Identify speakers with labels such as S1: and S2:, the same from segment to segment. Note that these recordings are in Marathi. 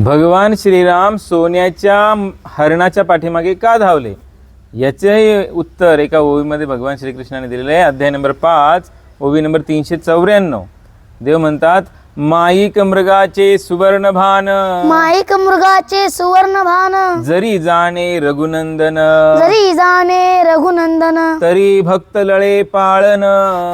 S1: भगवान श्रीराम सोन्याच्या हरणाच्या पाठीमागे का धावले? याचेही उत्तर एका ओवीमध्ये भगवान श्रीकृष्णाने दिलेलं आहे. अध्याय नंबर पाच ओवी नंबर तीनशे चौऱ्याण्णव. देव म्हणतात माईक मृगाचे सुवर्ण भान
S2: माईक मृगाचे सुवर्ण भान
S1: जरी जाणे रघुनंदन.
S2: जरी जाणे रघुनंदन.
S1: तरी भक्त लळे पाळन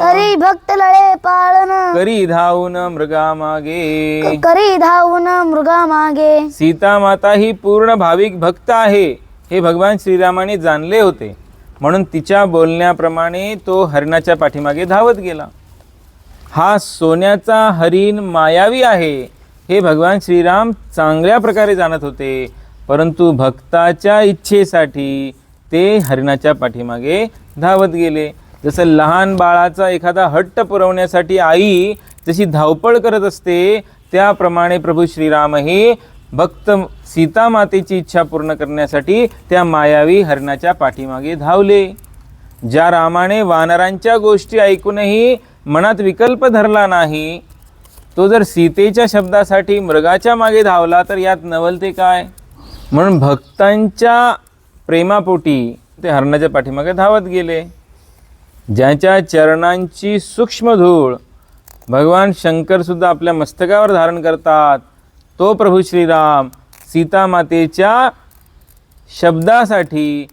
S2: तरी भक्त लळे पाळन
S1: करी धावून मृगा मागे
S2: करी धावून मृगा मागे
S1: सीता माता ही पूर्ण भाविक भक्त आहे हे भगवान श्रीरामाने जाणले होते. म्हणून तिच्या बोलण्याप्रमाणे तो हरणाच्या पाठीमागे धावत गेला. हा सोन्याचा हरिण मायावी आहे. हे भगवान श्रीराम चांगल्या प्रकारे जाणत होते. परंतु भक्ताच्या इच्छेसाठी ते हरिणाच्या पाठीमागे धावत गेले. जसं लहान बाळाचा एखादा हट्ट पुरवण्यासाठी आई जशी धावपळ करत असते त्याप्रमाणे प्रभू श्रीरामही भक्त सीता मातेची इच्छा पूर्ण करण्यासाठी त्या मायावी हरणाच्या पाठीमागे धावले. ज्या रामाने वानरांच्या गोष्टी ऐकूनही मनात विकल्प धरला नाही तो जर सीतेच्या शब्दासाठी मृगाच्या मागे धावला तर यात नवलते काय? म्हणून भक्तांच्या प्रेमापोटी ते हरणाच्या पाठीमागे धावत गेले. ज्याच्या चरणांची सूक्ष्म धूळ भगवान शंकरसुद्धा आपल्या मस्तकावर धारण करतात तो प्रभू श्रीराम सीतामातेच्या शब्दासाठी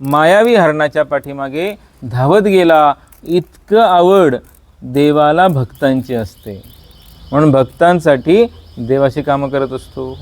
S1: मायावी हरणाच्या पाठीमागे धावत गेला. इतकं आवड देवाला भक्तांची असते. म्हणून भक्तांसाठी देवाशी कामं करत असतो.